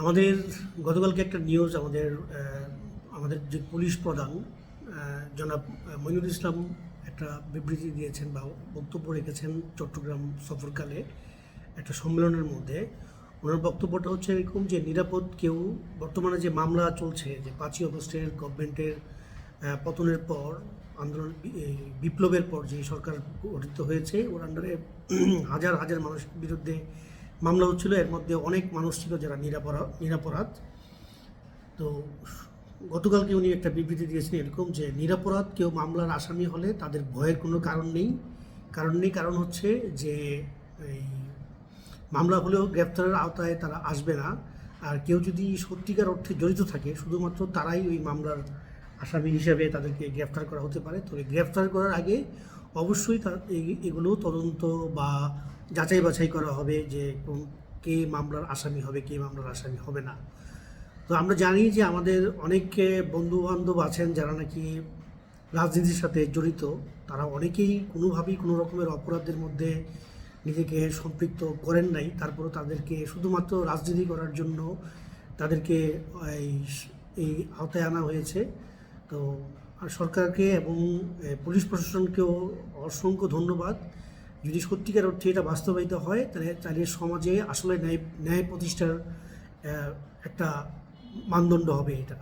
আমাদের গতকালকে একটা নিউজ আমাদের আমাদের যে পুলিশ প্রধান জনাব মইনুল ইসলাম একটা বিবৃতি দিয়েছেন বা বক্তব্য রেখেছেন চট্টগ্রাম সফরকালে একটা সম্মেলনের মধ্যে। ওনার বক্তব্যটা হচ্ছে এরকম যে নিরাপদ কেউ, বর্তমানে যে মামলা চলছে যে পাঁচই অগস্টের গভর্নমেন্টের পতনের পর, আন্দোলন বিপ্লবের পর যে সরকার গঠিত হয়েছে, ওর আন্ডারে হাজার হাজার মানুষের বিরুদ্ধে মামলা হচ্ছিল, এর মধ্যে অনেক মানুষ ছিল যারা নিরাপরাধ নিরাপরাধ। তো গতকালকে উনি একটা বিবৃতি দিয়েছেন এরকম যে নিরাপরাধ কেউ মামলার আসামি হলে তাদের ভয়ের কোনো কারণ নেই। কারণ নেই কারণ হচ্ছে যে এই মামলা হলেও গ্রেপ্তারের আওতায় তারা আসবে না। আর কেউ যদি সত্যিকার অর্থে জড়িত থাকে, শুধুমাত্র তারাই ওই মামলার আসামি হিসাবে তাদেরকে গ্রেফতার করা হতে পারে। তবে গ্রেফতার করার আগে অবশ্যই এগুলো তদন্ত বা যাচাই বাছাই করা হবে যে কে মামলার আসামি হবে, কে মামলার আসামি হবে না। তো আমরা জানি যে আমাদের অনেক বন্ধু বান্ধব আছেন যারা নাকি রাজনীতির সাথে জড়িত। তারা অনেকেই কোনোভাবেই কোনো রকমের অপরাধের মধ্যে নিজেকে সম্পৃক্ত করেন নাই। তারপরও তাদেরকে শুধুমাত্র রাজনীতি করার জন্য তাদেরকে এই এই আওতায় আনা হয়েছে। তো সরকারকে এবং পুলিশ প্রশাসনকেও অসংখ্য ধন্যবাদ। যদি সত্যিকার অর্থে এটা বাস্তবায়িত হয়, তাহলে তাহলে সমাজে আসলে ন্যায় ন্যায় প্রতিষ্ঠার একটা মানদণ্ড হবে এটা।